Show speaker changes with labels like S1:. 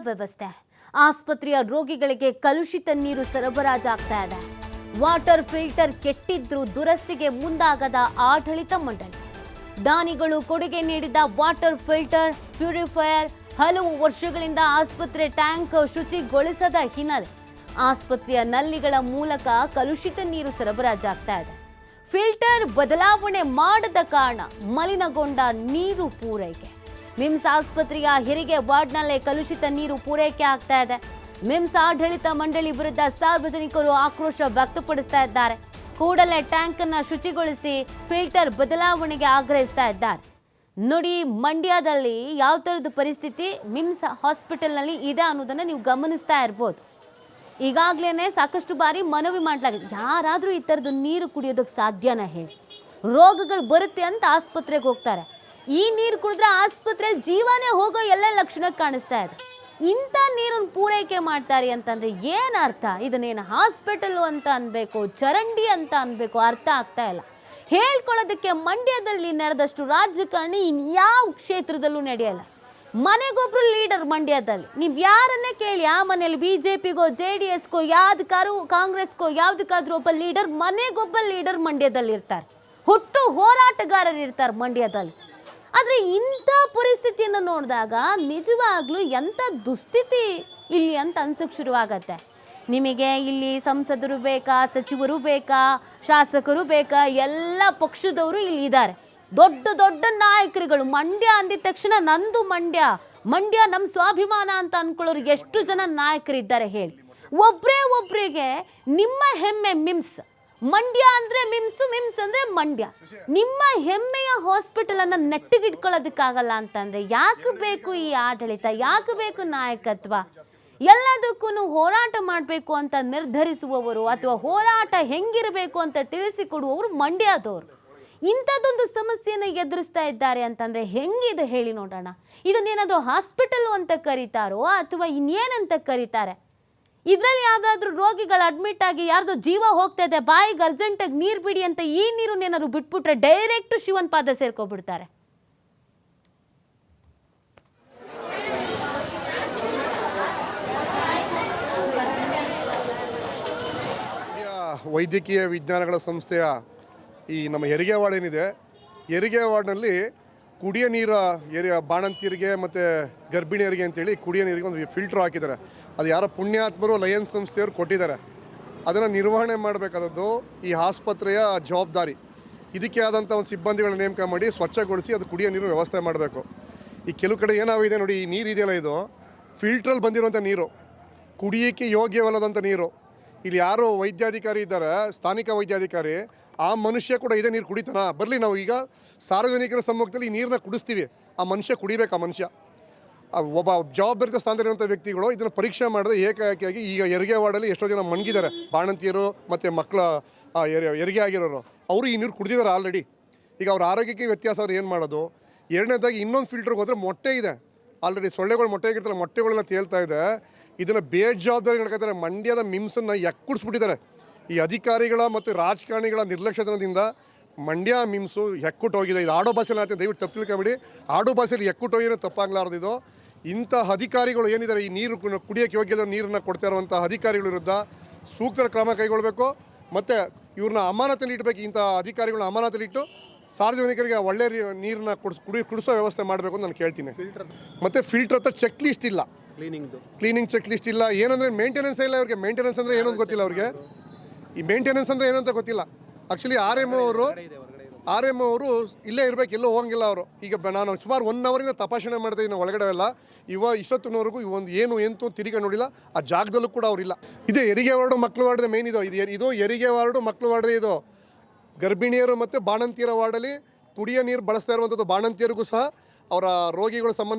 S1: ವ್ಯವಸ್ಥೆ. ಆಸ್ಪತ್ರೆಯ ರೋಗಿಗಳಿಗೆ ಕಲುಷಿತ ನೀರು ಸರಬರಾಜಾಗ್ತಾ ಇದೆ. ವಾಟರ್ ಫಿಲ್ಟರ್ ಕೆಟ್ಟಿದ್ರು ದುರಸ್ತಿಗೆ ಮುಂದಾಗದ ಆಡಳಿತ ಮಂಡಳಿ. ದಾನಿಗಳು ಕೊಡುಗೆ ನೀಡಿದ ವಾಟರ್ ಫಿಲ್ಟರ್, ಪ್ಯೂರಿಫೈಯರ್ ಹಲವು ವರ್ಷಗಳಿಂದ ಆಸ್ಪತ್ರೆ ಟ್ಯಾಂಕ್ ಶುಚಿಗೊಳಿಸದ ಹಿನ್ನೆಲೆ ಆಸ್ಪತ್ರೆಯ ನಲ್ಲಿಗಳ ಮೂಲಕ ಕಲುಷಿತ ನೀರು ಸರಬರಾಜಾಗ್ತಾ ಇದೆ. ಫಿಲ್ಟರ್ ಬದಲಾವಣೆ ಮಾಡದ ಕಾರಣ ಮಲಿನಗೊಂಡ ನೀರು ಪೂರೈಕೆ. ಮಿಮ್ಸ್ ಆಸ್ಪತ್ರೆಯ ಹೆರಿಗೆ ವಾರ್ಡ್ನಲ್ಲೇ ಕಲುಷಿತ ನೀರು ಪೂರೈಕೆ ಆಗ್ತಾ ಇದೆ. ಮಿಮ್ಸ್ ಆಡಳಿತ ಮಂಡಳಿ ವಿರುದ್ಧ ಸಾರ್ವಜನಿಕರು ಆಕ್ರೋಶ ವ್ಯಕ್ತಪಡಿಸ್ತಾ ಇದ್ದಾರೆ. ಕೂಡಲೇ ಟ್ಯಾಂಕ್ ಅನ್ನು ಶುಚಿಗೊಳಿಸಿ ಫಿಲ್ಟರ್ ಬದಲಾವಣೆಗೆ ಆಗ್ರಹಿಸ್ತಾ ಇದ್ದಾರೆ. ನೋಡಿ, ಮಂಡ್ಯದಲ್ಲಿ ಯಾವ ಥರದ ಪರಿಸ್ಥಿತಿ? ಮಿಮ್ಸ್ ಹಾಸ್ಪಿಟಲ್ನಲ್ಲಿ ಇದೆ ಅನ್ನೋದನ್ನು ನೀವು ಗಮನಿಸ್ತಾ ಇರ್ಬೋದು. ಈಗಾಗಲೇ ಸಾಕಷ್ಟು ಬಾರಿ ಮನವಿ ಮಾಡಲಾಗಿದೆ. ಯಾರಾದರೂ ಈ ಥರದ್ದು ನೀರು ಕುಡಿಯೋದಕ್ಕೆ ಸಾಧ್ಯನಾ ಹೇಳಿ? ರೋಗಗಳು ಬರುತ್ತೆ ಅಂತ ಆಸ್ಪತ್ರೆಗೆ ಹೋಗ್ತಾರೆ. ಈ ನೀರು ಕುಡಿದ್ರೆ ಆಸ್ಪತ್ರೆಯಲ್ಲಿ ಜೀವನೇ ಹೋಗೋ ಎಲ್ಲ ಲಕ್ಷಣ ಕಾಣಿಸ್ತಾ ಇದೆ. ಇಂಥ ನೀರನ್ನು ಪೂರೈಕೆ ಮಾಡ್ತಾರೆ ಅಂತಂದ್ರೆ ಏನು ಅರ್ಥ? ಇದನ್ನೇನು ಹಾಸ್ಪಿಟಲ್ಲು ಅಂತ ಅನ್ಬೇಕು, ಚರಂಡಿ ಅಂತ ಅನ್ಬೇಕು ಅರ್ಥ ಆಗ್ತಾ ಇಲ್ಲ. ಹೇಳ್ಕೊಳ್ಳೋದಕ್ಕೆ ಮಂಡ್ಯದಲ್ಲಿ ನಡೆದಷ್ಟು ರಾಜಕಾರಣಿ ಇನ್ಯಾವ ಕ್ಷೇತ್ರದಲ್ಲೂ ನಡೆಯಲ್ಲ. ಮನೆಗೊಬ್ರು ಲೀಡರ್ ಮಂಡ್ಯದಲ್ಲಿ. ನೀವು ಯಾರನ್ನೇ ಕೇಳಿ, ಆ ಮನೇಲಿ ಬಿ ಜೆ ಪಿಗೋ ಜೆ ಡಿ ಎಸ್ಗೋ ಯಾವ್ದಕ್ಕಾರು ಕಾಂಗ್ರೆಸ್ಗೋ ಯಾವ್ದಕ್ಕಾದ್ರೂ ಒಬ್ಬ ಲೀಡರ್ ಮನೆಗೊಬ್ಬ ಲೀಡರ್ ಮಂಡ್ಯದಲ್ಲಿ ಇರ್ತಾರೆ ಹುಟ್ಟು ಹೋರಾಟಗಾರರು ಇರ್ತಾರೆ ಮಂಡ್ಯದಲ್ಲಿ. ಆದರೆ ಇಂಥ ಪರಿಸ್ಥಿತಿಯನ್ನು ನೋಡಿದಾಗ ನಿಜವಾಗ್ಲೂ ಎಂಥ ದುಸ್ಥಿತಿ ಇಲ್ಲಿ ಅಂತ ಅನ್ಸಕ್ಕೆ ಶುರುವಾಗತ್ತೆ. ನಿಮಗೆ ಇಲ್ಲಿ ಸಂಸದರು ಬೇಕಾ, ಸಚಿವರು ಬೇಕಾ, ಶಾಸಕರು ಬೇಕಾ, ಎಲ್ಲ ಪಕ್ಷದವರು ಇಲ್ಲಿ ಇದ್ದಾರೆ. ದೊಡ್ಡ ದೊಡ್ಡ ನಾಯಕರುಗಳು, ಮಂಡ್ಯ ಅಂದಿದ ತಕ್ಷಣ ನಂದು ಮಂಡ್ಯ ಮಂಡ್ಯ ನಮ್ಮ ಸ್ವಾಭಿಮಾನ ಅಂತ ಅನ್ಕೊಳ್ಳೋರು ಎಷ್ಟು ಜನ ನಾಯಕರಿದ್ದಾರೆ ಹೇಳಿ. ಒಬ್ಬರೇ ಒಬ್ಬರಿಗೆ ನಿಮ್ಮ ಹೆಮ್ಮೆ ಮಿಮ್ಸ್ ಮಂಡ್ಯ ಅಂದ್ರೆ ಮಿಮ್ಸು, ಮಿಮ್ಸ್ ಅಂದ್ರೆ ಮಂಡ್ಯ. ನಿಮ್ಮ ಹೆಮ್ಮೆಯ ಹಾಸ್ಪಿಟಲ್ ಅನ್ನ ನೆಟ್ಟಿಗಿಟ್ಕೊಳ್ಳೋದಕ್ಕಾಗಲ್ಲ ಅಂತಂದ್ರೆ ಯಾಕೆ ಬೇಕು ಈ ಆಡಳಿತ? ಯಾಕೆ ಬೇಕು ನಾಯಕತ್ವ? ಎಲ್ಲದಕ್ಕೂ ಹೋರಾಟ ಮಾಡಬೇಕು ಅಂತ ನಿರ್ಧರಿಸುವವರು ಅಥವಾ ಹೋರಾಟ ಹೆಂಗಿರಬೇಕು ಅಂತ ತಿಳಿಸಿಕೊಡುವವರು ಮಂಡ್ಯದವರು. ಇಂಥದ್ದೊಂದು ಸಮಸ್ಯೆಯನ್ನು ಎದುರಿಸ್ತಾ ಇದ್ದಾರೆ ಅಂತಂದ್ರೆ ಹೆಂಗಿದೆ ಹೇಳಿ ನೋಡೋಣ. ಇದನ್ನೇನಾದರೂ ಹಾಸ್ಪಿಟಲ್ ಅಂತ ಕರೀತಾರೋ ಅಥವಾ ಇನ್ನೇನಂತ ಕರೀತಾರೆ? ಇದರಲ್ಲಿ ಯಾವ್ದಾದ್ರು ರೋಗಿಗಳು ಅಡ್ಮಿಟ್ ಆಗಿ ಯಾರ್ದೋ ಜೀವ ಹೋಗ್ತಾ ಇದೆ, ಬಾಯಿಗೆ ಅರ್ಜೆಂಟಾಗಿ ನೀರು ಬಿಡಿ ಅಂತ ಈ ನೀರನ್ನ ಏನಾದ್ರು ಬಿಟ್ಬಿಟ್ರೆ ಡೈರೆಕ್ಟ್ ಶಿವನ್ ಪಾದ ಸೇರ್ಕೊಬಿಡ್ತಾರೆ.
S2: ವೈದ್ಯಕೀಯ ವಿಜ್ಞಾನಗಳ ಸಂಸ್ಥೆಯ ಈ ನಮ್ಮ ಹೆರಿಗೆ ವಾರ್ಡ್ ಏನಿದೆ, ಹೆರಿಗೆ ವಾರ್ಡ್ನಲ್ಲಿ ಕುಡಿಯೋ ನೀರು ಏರಿಯಾ ಬಾಣಂತಿಯರಿಗೆ ಮತ್ತು ಗರ್ಭಿಣಿಯರಿಗೆ ಅಂತೇಳಿ ಕುಡಿಯೋ ನೀರಿಗೆ ಒಂದು ಫಿಲ್ಟ್ರ್ ಹಾಕಿದ್ದಾರೆ. ಅದು ಯಾರೋ ಪುಣ್ಯಾತ್ಮರು ಲಯನ್ಸ್ ಸಂಸ್ಥೆಯವರು ಕೊಟ್ಟಿದ್ದಾರೆ. ಅದನ್ನು ನಿರ್ವಹಣೆ ಮಾಡಬೇಕಾದದ್ದು ಈ ಆಸ್ಪತ್ರೆಯ ಜವಾಬ್ದಾರಿ. ಇದಕ್ಕೆ ಆದಂಥ ಒಂದು ಸಿಬ್ಬಂದಿಗಳ ನೇಮಕ ಮಾಡಿ ಸ್ವಚ್ಛಗೊಳಿಸಿ ಅದು ಕುಡಿಯೋ ನೀರು ವ್ಯವಸ್ಥೆ ಮಾಡಬೇಕು. ಈ ಕೆಲವು ಕಡೆ ಏನಾಗಿದೆ ನೋಡಿ, ಈ ನೀರು ಇದೆಯಲ್ಲ ಇದು? ಫಿಲ್ಟ್ರಲ್ಲಿ ಬಂದಿರುವಂಥ ನೀರು. ಕುಡಿಯೋಕ್ಕೆ ಯೋಗ್ಯವಲ್ಲದಂಥ ನೀರು. ಇಲ್ಲಿ ಯಾರು ವೈದ್ಯಾಧಿಕಾರಿ ಇದ್ದಾರೆ, ಸ್ಥಾನಿಕ ವೈದ್ಯಾಧಿಕಾರಿ. ಆ ಮನುಷ್ಯ ಕೂಡ ಇದೇ ನೀರು ಕುಡಿತಾನ? ಬರಲಿ ನಾವು ಈಗ ಸಾರ್ವಜನಿಕರ ಸಮ್ಮುಖದಲ್ಲಿ ಈ ನೀರನ್ನ ಕುಡಿಸ್ತೀವಿ. ಆ ಮನುಷ್ಯ ಕುಡಿಬೇಕು ಆ ಮನುಷ್ಯ. ಒಬ್ಬ ಜವಾಬ್ದಾರಿತ ಸ್ಥಾನದಲ್ಲಿರುವಂಥ ವ್ಯಕ್ತಿಗಳು ಇದನ್ನು ಪರೀಕ್ಷೆ ಮಾಡಿದ್ರೆ ಏಕಾಏಕಿಯಾಗಿ ಈಗ ಎರಿಗೆ ವಾರ್ಡಲ್ಲಿ ಎಷ್ಟೋ ಜನ ಮಣಗಿದ್ದಾರೆ. ಬಾಣಂತಿಯರು ಮತ್ತು ಮಕ್ಕಳ ಹೆರಿಗೆ ಆಗಿರೋರು. ಅವರು ಈ ನೀರು ಕುಡಿದಿದ್ದಾರೆ ಆಲ್ರೆಡಿ ಈಗ ಅವ್ರ ಆರೋಗ್ಯಕ್ಕೆ ವ್ಯತ್ಯಾಸ ಅವ್ರು ಏನು ಮಾಡೋದು? ಎರಡನೇದಾಗಿ ಇನ್ನೊಂದು ಫಿಲ್ಟರ್ಗೆ ಹೋದರೆ ಮೊಟ್ಟೆ ಇದೆ. ಆಲ್ರೆಡಿ ಸೊಳ್ಳೆಗಳು ಮೊಟ್ಟೆ ಆಗಿರ್ತಲ್ಲ, ಮೊಟ್ಟೆಗಳೆಲ್ಲ ತೇಲ್ತಾ ಇದೆ. ಇದನ್ನು ಬೇಜವಾಬ್ದಾರಿ ನಡ್ಕೊತಾರೆ. ಮಂಡ್ಯದ ಮಿಮ್ಸನ್ನು ಎಕ್ಕುಡಿಸ್ಬಿಟ್ಟಿದ್ದಾರೆ ಈ ಅಧಿಕಾರಿಗಳ ಮತ್ತು ರಾಜಕಾರಣಿಗಳ ನಿರ್ಲಕ್ಷ್ಯತನದಿಂದ ಮಂಡ್ಯ ಮಿಮ್ಸು ಎಕ್ಕುಟ್ಟು ಹೋಗಿದೆ. ಇದು ಆಡೋ ಭಾಷೆಲಿ ಆಗುತ್ತೆ ದಯವಿಟ್ಟು ತಪ್ಪಿಲ್ಕೊಬೇಡಿ ಆಡೋ ಭಾಷೆಯಲ್ಲಿ ಎಕ್ಕುಟ್ಟು ಹೋಗಿರೋ ತಪ್ಪಾಗ್ಲಾರ್ದು ಇದು. ಇಂಥ ಅಧಿಕಾರಿಗಳು ಏನಿದ್ದಾರೆ ಈ ನೀರು ಕುಡಿಯೋಕೆ ಕುಡಿಯೋಕ್ಕೆ ಯೋಗ್ಯದ ನೀರನ್ನು ಕೊಡ್ತಾ ಇರುವಂಥ ಅಧಿಕಾರಿಗಳ ವಿರುದ್ಧ ಸೂಕ್ತ ಕ್ರಮ ಕೈಗೊಳ್ಳಬೇಕು ಮತ್ತು ಇವ್ರನ್ನ ಅಮಾನತಲ್ಲಿ ಇಡಬೇಕು ಇಂಥ ಅಧಿಕಾರಿಗಳನ್ನ ಅಮಾನತಲ್ಲಿಟ್ಟು ಸಾರ್ವಜನಿಕರಿಗೆ ಒಳ್ಳೆ ನೀರನ್ನ ಕುಡಿಸ್ ಕುಡಿ ಕುಡಿಸೋ ವ್ಯವಸ್ಥೆ ಮಾಡಬೇಕು ಅಂತ ನಾನು ಕೇಳ್ತೀನಿ. ಮತ್ತು ಫಿಲ್ಟರ್ ಹತ್ರ ಚೆಕ್ ಲಿಸ್ಟ್ ಇಲ್ಲ.
S3: ಕ್ಲೀನಿಂಗ್
S2: ಕ್ಲೀನಿಂಗ್ ಚೆಕ್ ಲಿಸ್ಟ್ ಇಲ್ಲ. ಏನಂದರೆ ಮೇಂಟೆನೆನ್ಸ್ ಇಲ್ಲ ಅವ್ರಿಗೆ ಮೇಂಟೆನೆನ್ಸ್ ಅಂದರೆ ಏನೊಂದು ಗೊತ್ತಿಲ್ಲ ಅವ್ರಿಗೆ. ಈ ಮೇಂಟೆನೆನ್ಸ್ ಅಂದರೆ ಏನು ಅಂತ ಗೊತ್ತಿಲ್ಲ. ಆ್ಯಕ್ಚುಲಿ ಆರ್ ಎಂ ಅವರು ಆರ್ ಎಂ ಅವರು ಇಲ್ಲೇ ಇರಬೇಕು, ಎಲ್ಲೋ ಹೋಗಂಗಿಲ್ಲ ಅವರು. ಈಗ ನಾನು ಸುಮಾರು ಒನ್ ಅವರಿಂದ ತಪಾಸಣೆ ಮಾಡಿದೆ ಇದ್ದೀನಿ ಒಳಗಡೆ ಎಲ್ಲ ಇವ ಇಷ್ಟೊತ್ತಿನವರೆಗೂ ಒಂದು ಏನು, ಎಂತು ತಿರುಗಿ ನೋಡಿಲ್ಲ. ಆ ಜಾಗದಲ್ಲೂ ಕೂಡ ಅವರಿಲ್ಲ ಇದೇ ಹೆರಿಗೆ ವಾರ್ಡು ಮಕ್ಕಳು ವಾರ್ಡ್ ಮೇನ್ ಇದು. ಇದು ಇದು ಹೆರಿಗೆ ವಾರ್ಡು ಮಕ್ಕಳು ವಾರ್ಡ್ ಇದು. ಗರ್ಭಿಣಿಯರು ಮತ್ತು ಬಾಣಂತಿಯರ ವಾರ್ಡಲ್ಲಿ ಕುಡಿಯೋ ನೀರು ಬಳಸ್ತಾ ಇರುವಂಥದ್ದು ಬಾಣಂತಿಯರಿಗೂ ಸಹ ಅವರ ರೋಗಿಗಳ ಸಂಬಂಧಿ